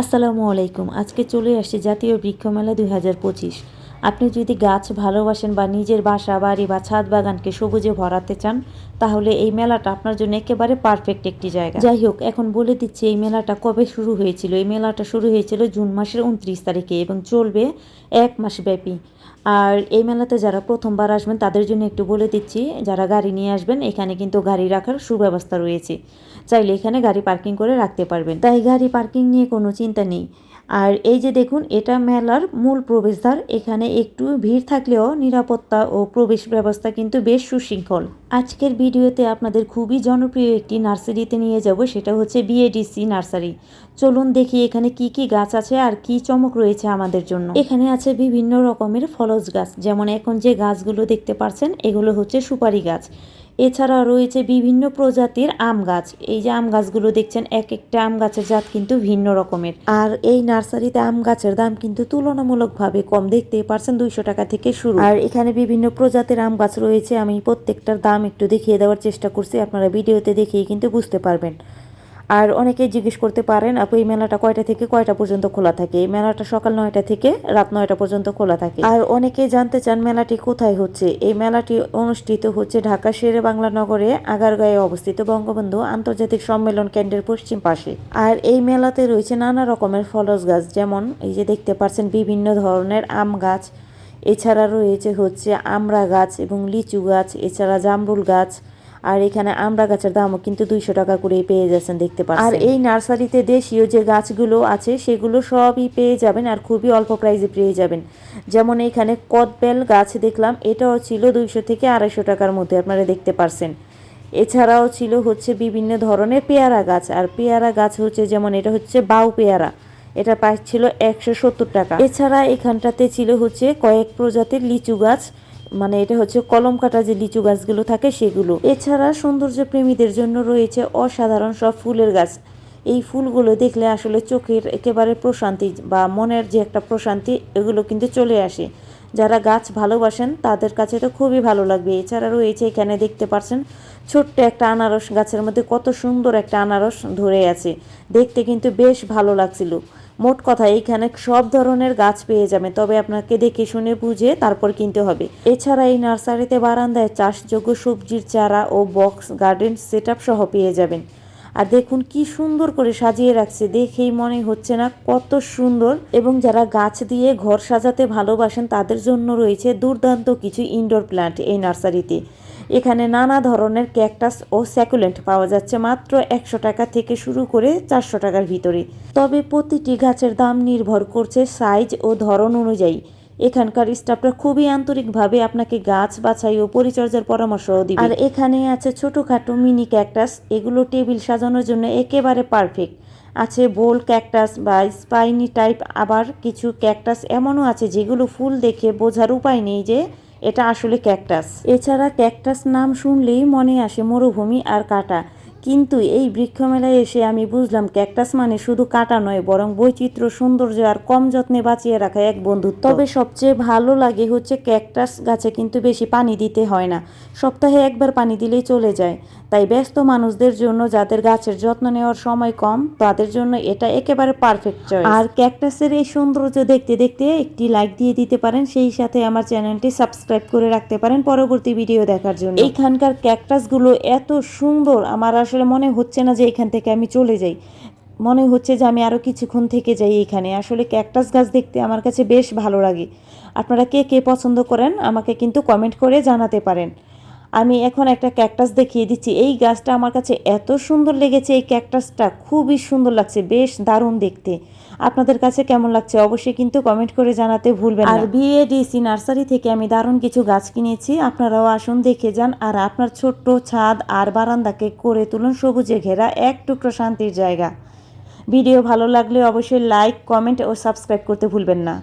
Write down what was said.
আসসালামু আলাইকুম। আজকে চলে আসছে জাতীয় বৃক্ষমেলা দুই হাজার পঁচিশ। আপনি যদি গাছ ভালোবাসেন বা নিজের বাসা, বাড়ি বা ছাদ বাগানকে সবুজে ভরাতে চান, তাহলে এই মেলাটা আপনার জন্য একেবারে পারফেক্ট একটি জায়গা। যাই হোক, এখন বলে দিচ্ছি এই মেলাটা কবে শুরু হয়েছিল? এই মেলাটা শুরু হয়েছিল জুন মাসের উনত্রিশ তারিখে এবং চলবে এক মাস ব্যাপী। আর এই মেলাতে যারা প্রথমবার আসবেন, তাদের জন্য একটু বলে দিচ্ছি, যারা গাড়ি নিয়ে আসবেন, এখানে কিন্তু গাড়ি রাখার সুব্যবস্থা রয়েছে। চাইলে এখানে গাড়ি পার্কিং করে রাখতে পারবেন। তাই গাড়ি পার্কিং নিয়ে কোনো চিন্তা নেই। আর এই যে দেখুন, এটা মেলার মূল প্রবেশদ্বার। এখানে একটু ভিড় থাকলেও নিরাপত্তা ও প্রবেশ ব্যবস্থা কিন্তু বেশ সুশৃঙ্খল। আজকের ভিডিওতে আপনাদের খুবই জনপ্রিয় একটি নার্সারিতে নিয়ে যাব, সেটা হচ্ছে বিএডিসি নার্সারি। চলুন দেখি এখানে কি কি গাছ আছে আর কি চমক রয়েছে আমাদের জন্য। এখানে আছে বিভিন্ন রকমের ফলজ গাছ, যেমন এখন যে গাছগুলো দেখতে পাচ্ছেন এগুলো হচ্ছে সুপারি গাছ। এছাড়া রয়েছে বিভিন্ন প্রজাতির আম গাছ। এই যে আম গাছগুলো দেখছেন, এক একটা আম গাছের জাত কিন্তু ভিন্ন রকমের। আর এই নার্সারিতে আম গাছের দাম কিন্তু তুলনামূলকভাবে কম দেখতে পারছেন দুইশো টাকা থেকে শুরু। আর এখানে বিভিন্ন প্রজাতির আম গাছ রয়েছে, আমি প্রত্যেকটার দাম একটু দেখিয়ে দেওয়ার চেষ্টা করছি, আপনারা ভিডিওতে দেখেই কিন্তু বুঝতে পারবেন। আর অনেকেই জিজ্ঞেস করতে পারেন, আপু, এই মেলাটা কয়টা থেকে কয়টা পর্যন্ত খোলা থাকে? এই মেলাটা সকাল নয়টা থেকে রাত নয়টা পর্যন্ত খোলা থাকে। আর অনেকেই জানতে চান মেলাটি কোথায় হচ্ছে। এই মেলাটি অনুষ্ঠিত হচ্ছে ঢাকা শেরে বাংলা নগরে আগারগাঁয়ে অবস্থিত বঙ্গবন্ধু আন্তর্জাতিক সম্মেলন কেন্দ্রের পশ্চিম পাশে। আর এই মেলাতে রয়েছে নানা রকমের ফলস গাছ, যেমন এই যে দেখতে পাচ্ছেন বিভিন্ন ধরনের আম গাছ। এছাড়া রয়েছে হচ্ছে আমড়া গাছ এবং লিচু গাছ, এছাড়া জামরুল গাছ আর এখানে আমড়া গাছের দামও কিন্তু দুইশো টাকা করেই পেয়ে যাচ্ছেন, দেখতে পাচ্ছেন। আর এই নার্সারিতে দেশীয় যে গাছগুলো আছে, সেগুলো সবই পেয়ে যাবেন আর খুবই অল্প প্রাইসে পেয়ে যাবেন। যেমন এখানে কদবেল গাছ দেখলাম, এটাও ছিল দুইশো থেকে আড়াইশো টাকার মধ্যে, আপনারা দেখতে পারছেন। এছাড়াও ছিল হচ্ছে বিভিন্ন ধরনের পেয়ারা গাছ, আর পেয়ারা গাছ হচ্ছে, যেমন এটা হচ্ছে বাউ পেয়ারা, এটা প্রাইস ছিল একশো সত্তর টাকা। এছাড়া এখানটাতে ছিল হচ্ছে কয়েক প্রজাতির লিচু গাছ মানে এটা হচ্ছে কলম কাটা যে লিচু গাছগুলো থাকে সেগুলো। এছাড়া সৌন্দর্য প্রেমীদের জন্য রয়েছে অসাধারণ সব ফুলের গাছ। এই ফুলগুলো দেখলে আসলে চোখের একেবারে প্রশান্তি বা মনের যে একটা প্রশান্তি, এগুলো কিন্তু চলে আসে। যারা গাছ ভালোবাসেন, তাদের কাছে তো খুবই ভালো লাগবে। এছাড়া রয়েছে এখানে দেখতে পাচ্ছেন ছোট্ট একটা আনারস গাছের মধ্যে কত সুন্দর একটা আনারস ধরে আছে। দেখতে কিন্তু বেশ ভালো লাগছিল। মোট কথা, এইখানে সব ধরনের গাছ পেয়ে যাবেন তবে আপনাকে দেখে শুনে বুঝে তারপর কিনতে হবে। এছাড়া এই নার্সারিতে বারান্দায় চাষযোগ্য সবজির চারা ও বক্স, গার্ডেন সেট সহ পেয়ে যাবেন। আর দেখুন কি সুন্দর করে সাজিয়ে রাখছে, দেখেই মনে হচ্ছে না কত সুন্দর। এবং যারা গাছ দিয়ে ঘর সাজাতে ভালোবাসেন, তাদের জন্য রয়েছে দুর্দান্ত কিছু ইনডোর প্ল্যান্ট এই নার্সারিতে। এখানে নানা ধরনের ক্যাকটাস ও স্যাকুলেন্ট পাওয়া যাচ্ছে মাত্র একশো টাকা থেকে শুরু করে চারশো টাকার ভিতরে। তবে প্রতিটি গাছের দাম নির্ভর করছে সাইজ ও ধরন অনুযায়ী। এখানকার স্টাফরা খুবই আন্তরিকভাবে আপনাকে গাছ বাছাই ও পরিচর্যার পরামর্শ দিবে। আর এখানে আছে ছোটখাটো মিনি ক্যাকটাস, এগুলো টেবিল সাজানোর জন্য একেবারে পারফেক্ট। আছে বোল ক্যাকটাস বা স্পাইনি টাইপ, আবার কিছু ক্যাকটাস এমনও আছে যেগুলো ফুল দেখে বোঝার উপায় নেই যে এটা আসলে ক্যাকটাস। এছাড়া ক্যাকটাস নাম শুনলেই মনে আসে মরুভূমি আর কাটা। কিন্তু এই বৃক্ষমেলায় এসে আমি বুঝলাম ক্যাকটাস মানে শুধু কাটা নয়, বরং বৈচিত্র্য, সৌন্দর্য আর কম যত্নে বাঁচিয়ে রাখা এক বন্ধুত্ব। তবে সবচেয়ে ভালো লাগে হচ্ছে ক্যাকটাস গাছে কিন্তু বেশি পানি দিতে হয় না। সপ্তাহে একবার পানি দিলেই চলে যায়। তাই ব্যস্ত মানুষদের জন্য যাদের গাছের যত্ন নেওয়ার সময় কম, তাদের জন্য এটা একেবারে পারফেক্ট চয়েস আর ক্যাকটাসের এই সৌন্দর্য দেখতে দেখতে একটি লাইক দিয়ে দিতে পারেন, সেই সাথে আমার চ্যানেলটি সাবস্ক্রাইব করে রাখতে পারেন পরবর্তী ভিডিও দেখার জন্য। এইখানকার ক্যাকটাসগুলো এত সুন্দর, আমার আসলে মনে হচ্ছে না যে এখান থেকে আমি চলে যাই। মনে হচ্ছে যে আমি আরও কিছুক্ষণ থেকে যাই এখানে। আসলে ক্যাকটাস গাছ দেখতে আমার কাছে বেশ ভালো লাগে। আপনারা কে কে পছন্দ করেন আমাকে কিন্তু কমেন্ট করে জানাতে পারেন। আমি এখন একটা ক্যাকটাস দেখিয়ে দিচ্ছি। এই গাছটা আমার কাছে এত সুন্দর লেগেছে, এই ক্যাকটাসটা। খুবই সুন্দর লাগছে, বেশ দারুণ দেখতে। আপনাদের কাছে কেমন লাগছে অবশ্যই কিন্তু কমেন্ট করে জানাতে ভুলবেন আর বিএডিসি নার্সারি থেকে আমি দারুণ কিছু গাছ কিনেছি, আপনারাও আসুন দেখে যান, আর আপনার ছোট্ট ছাদ আর বারান্দাকে করে তুলুন সবুজে ঘেরা এক টুকরো শান্তির জায়গা। ভিডিও ভালো লাগলে অবশ্যই লাইক কমেন্ট ও সাবস্ক্রাইব করতে ভুলবেন না।